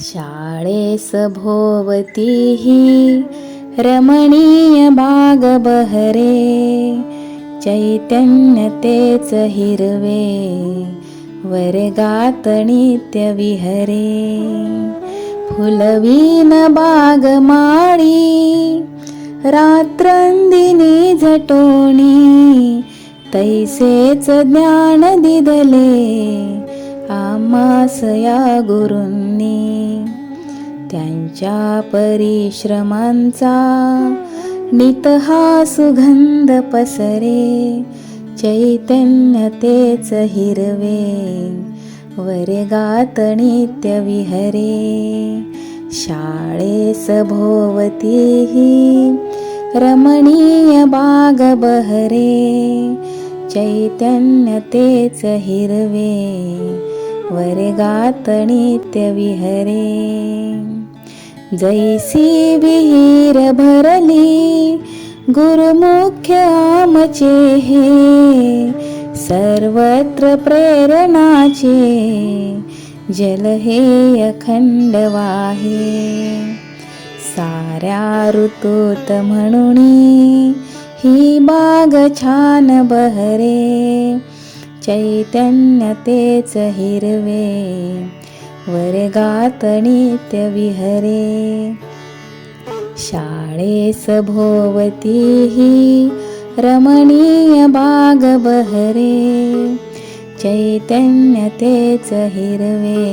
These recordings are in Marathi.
शाळेस भोवती ही रमणीय बाग बहरे. चैतन्य तेच हिरवे वर्गात नित्य विहरे. फुलवीन बाग माळी रात्रंदिनी झटोणी तैसेच ज्ञान दिदले. आमास या गुरूंनी त्यांच्या परिश्रमांचा नितहा सुगंध पसरे चैतन्य तेच हिरवे वर्गात नित्य विहरे. शाळेस भोवती रमणीय बाग बहरे चैतन्य तेच हिरवे वर्गात नित्य विहरे. जैसी विहीर भरली गुरुमुख्य आमचे हे. सर्वत्र प्रेरणाचे जल हे अखंड वाहे साऱ्या ऋतूत म्हणून ही बाग छान बहरे चैतन्य तेच हिरवे वर्गात नित्य विहरे. शाळेस भोवती ही रमणीय बाग बहरे चैतन्य तेच हिरवे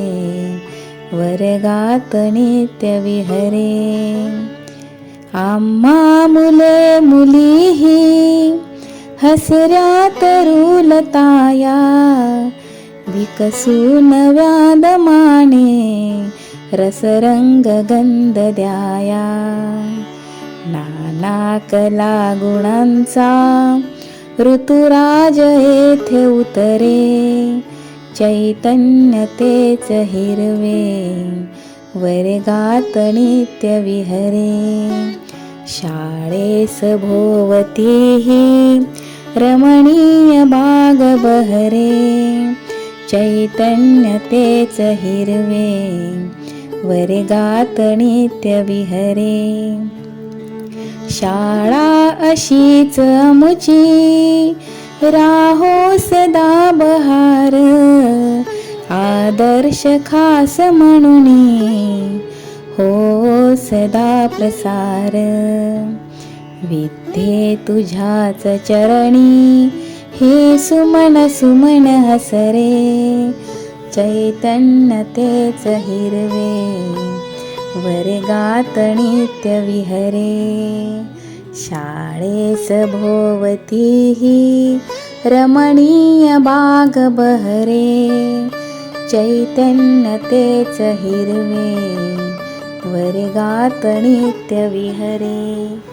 वर्गात नित्य विहरे. आम्हा मुले मुलीही हसऱ्या तरुलताया विकसू विकसून व्यादमाने रसरंग गंध द्याया. नाना कला गुणांचा ऋतुराज येथे उतरे चैतन्य तेच हिरवे वर्गात नित्य विहरे शाळेस भोवती रमणीय बाग बहरे. चैतन्य तेच हिरवे वर्गात नित्य विहरे. शाळा अशीच मुची राहो सदा बहार. आदर्श खास म्हणून हो सदा प्रसार. विद्ये तुझ्याच चरणी हे सुमन सुमन हसरे. चैतन्य तेच हिरवे वर्गात नित्य विहरे. शाळेस भोवती रमणीय बाग बहरे. चैतन्य तेच हिरवे वर्गात नित्य विहरे.